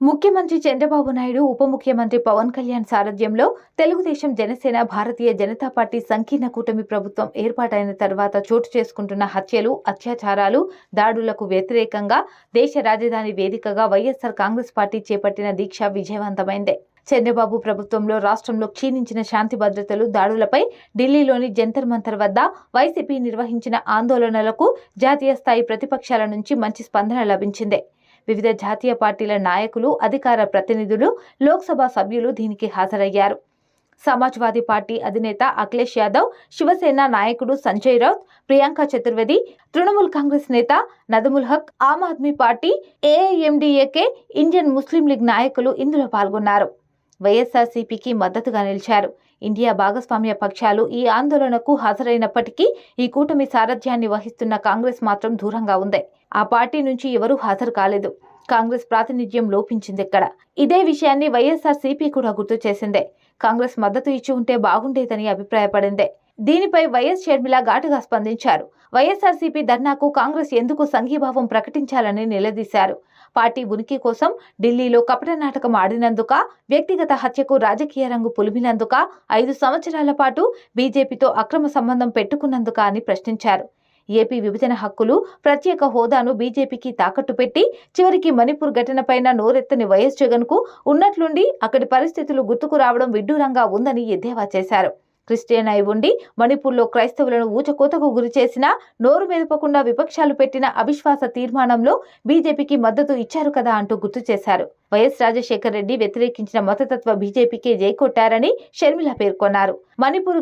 ముఖ్యమంత్రి చంద్రబాబు నాయుడు ఉప ముఖ్యమంత్రి పవన్ కళ్యాణ్ సారథ్యంలో తెలుగుదేశం జనసేన భారతీయ జనతా పార్టీ సంకీర్ణ కూటమి ప్రభుత్వం ఏర్పాటైన తర్వాత చోటు చేసుకుంటున్న హత్యలు అత్యాచారాలు దాడులకు వ్యతిరేకంగా దేశ రాజధాని వేదికగా వైఎస్సార్ కాంగ్రెస్ పార్టీ చేపట్టిన దీక్ష విజయవంతమైంది. చంద్రబాబు ప్రభుత్వంలో రాష్ట్రంలో క్షీణించిన శాంతి భద్రతలు దాడులపై ఢిల్లీలోని జంతర్ మంతర్ వద్ద వైసీపీ నిర్వహించిన ఆందోళనలకు జాతీయ స్థాయి ప్రతిపక్షాల నుంచి మంచి స్పందన లభించింది. వివిధ జాతీయ పార్టీల నాయకులు అధికార ప్రతినిధులు లోక్సభ సభ్యులు దీనికి హాజరయ్యారు. సమాజ్వాదీ పార్టీ అధినేత అఖిలేష్ యాదవ్ శివసేన నాయకుడు సంజయ్ రౌత్ ప్రియాంక చతుర్వేది తృణమూల్ కాంగ్రెస్ నేత నదముల్ హక్ ఆమ్ ఆద్మీ పార్టీ ఏఐఎండిఏకే ఇండియన్ ముస్లిం లీగ్ నాయకులు ఇందులో పాల్గొన్నారు. వైఎస్ఆర్సీపీకి మద్దతుగా నిలిచారు. ఇండియా భాగస్వామ్య పక్షాలు ఈ ఆందోళనకు హాజరైనప్పటికీ ఈ కూటమి సారథ్యాన్ని వహిస్తున్న కాంగ్రెస్ మాత్రం దూరంగా ఉంది. ఆ పార్టీ నుంచి ఎవరూ హాజరు కాలేదు. కాంగ్రెస్ ప్రాతినిధ్యం లోపించింది ఇక్కడ ఇదే విషయాన్ని వైఎస్ఆర్ సిపి కూడా గుర్తు చేసిందే. కాంగ్రెస్ మద్దతు ఇచ్చి ఉంటే బాగుండేదని అభిప్రాయపడిందే. దీనిపై వైఎస్ షర్మిల ఘాటుగా స్పందించారు. వైఎస్ఆర్సీపీ ధర్నాకు కాంగ్రెస్ ఎందుకు సంఘీభావం ప్రకటించాలని నిలదీశారు. పార్టీ ఉనికి కోసం ఢిల్లీలో కపట నాటకం ఆడినందుక వ్యక్తిగత హత్యకు రాజకీయ రంగు పులిమినందుక ఐదు సంవత్సరాల పాటు బీజేపీతో అక్రమ సంబంధం పెట్టుకున్నందుక అని ప్రశ్నించారు. ఏపీ విభజన హక్కులు ప్రత్యేక హోదాను బీజేపీకి తాకట్టు పెట్టి చివరికి మణిపూర్ ఘటనపైన నోరెత్తని వైఎస్ జగన్కు ఉన్నట్లుండి అక్కడి పరిస్థితులు గుర్తుకు రావడం విడ్డూరంగా ఉందని ఎద్దేవా చేశారు. క్రిస్టియన్ అయి ఉండి మణిపూర్లో క్రైస్తవులను ఊచకోతకు గురి చేసిన నోరు మెదపకుండా విపక్షాలు పెట్టిన అవిశ్వాస తీర్మానంలో బీజేపీకి మద్దతు ఇచ్చారు కదా అంటూ గుర్తు చేశారు. వైఎస్ రాజశేఖర్ రెడ్డి వ్యతిరేకించిన మతతత్వ బీజేపీకే జై కొట్టారని షర్మిల పేర్కొన్నారు. మణిపూర్